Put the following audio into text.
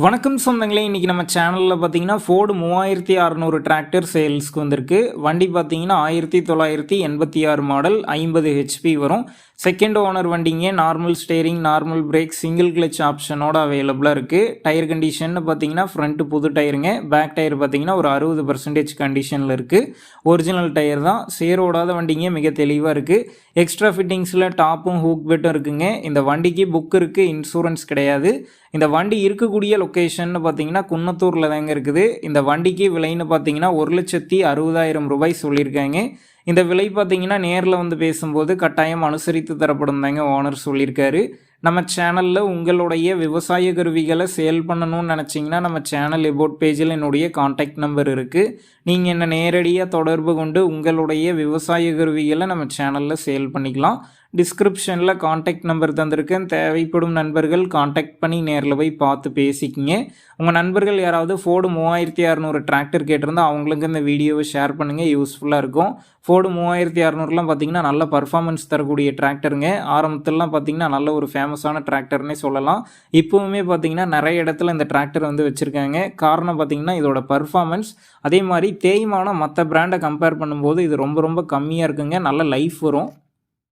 வணக்கம் சொந்தங்களே இன்றைக்கி நம்ம சேனலில் பார்த்தீங்கன்னா ஃபோர்டு மூவாயிரத்தி அறநூறு டிராக்டர் சேல்ஸ்க்கு வந்திருக்கு. வண்டி பார்த்தீங்கன்னா ஆயிரத்தி தொள்ளாயிரத்தி எண்பத்தி ஆறு மாடல் ஐம்பது ஹெச்பி வரும். செகண்ட் ஓனர் வண்டிங்க normal steering normal brake single clutch ஆப்ஷனோட அவைலபிளாக இருக்குது டயர் கண்டிஷன் பார்த்தீங்கன்னா ஃப்ரண்ட்டு புது டயருங்க பேக் டயர் பார்த்தீங்கன்னா ஒரு அறுபது பர்சன்டேஜ் கண்டிஷனில் இருக்குது ஒரிஜினல் டயர் தான். சேரோடாத வண்டிங்க மிக தெளிவாக இருக்குது எக்ஸ்ட்ரா ஃபிட்டிங்ஸில் டாப்பும் ஹூக் பெட்டும் இருக்குங்க. இந்த வண்டிக்கு புக் இருக்குது இன்சூரன்ஸ் கிடையாது. இந்த வண்டி இருக்கக்கூடிய லொக்கேஷன் பார்த்தீங்கன்னா குன்னத்தூரில் தாங்க இருக்குது. இந்த வண்டிக்கு விலைன்னு பார்த்தீங்கன்னா ஒரு லட்சத்தி அறுபதாயிரம் ரூபாய் சொல்லியிருக்காங்க. இந்த விலை பார்த்தீங்கன்னா நேரில் வந்து பேசும்போது கட்டாயம் அனுசரித்து தரப்படும் தாங்க ஓனர் சொல்லியிருக்காரு. நம்ம சேனலில் உங்களுடைய விவசாய கருவிகளை சேல் பண்ணணும்னு நினச்சிங்கன்னா நம்ம சேனல் எபோட் பேஜில் என்னுடைய காண்டாக்ட் நம்பர் இருக்குது நீங்கள் என்ன நேரடியாக தொடர்பு கொண்டு உங்களுடைய விவசாய கருவிகளை நம்ம சேனலில் சேல் பண்ணிக்கலாம். டிஸ்கிரிப்ஷனில் காண்டாக்ட் நம்பர் தந்திருக்கேன். தேவைப்படும் நண்பர்கள் காண்டாக்ட் பண்ணி நேரில் போய் பார்த்து பேசிக்கிங்க. உங்கள் நண்பர்கள் யாராவது ஃபோர்டு மூவாயிரத்தி அறநூறு டிராக்டர் கேட்டிருந்தா அவங்களுக்கு இந்த வீடியோவை ஷேர் பண்ணுங்கள் யூஸ்ஃபுல்லாக இருக்கும். ஃபோர்டு மூவாயிரத்தி அறநூறுலாம் பார்த்தீங்கன்னா நல்ல பர்ஃபார்மன்ஸ் தரக்கூடிய டிராக்டருங்க ஆரம்பத்துலலாம் பார்த்தீங்கன்னா நல்ல ஒரு ஃபேமஸான டிராக்டர்னே சொல்லலாம். இப்போவுமே பார்த்தீங்கன்னா நிறைய இடத்துல இந்த டிராக்டர் வந்து வச்சுருக்காங்க. காரணம் பார்த்தீங்கன்னா இதோட பர்ஃபார்மன்ஸ் அதே மாதிரி தேய்மானம் மற்ற பிராண்டை கம்பேர் பண்ணும்போது இது ரொம்ப ரொம்ப கம்மியாக இருக்குங்க. நல்ல லைஃப் வரும்.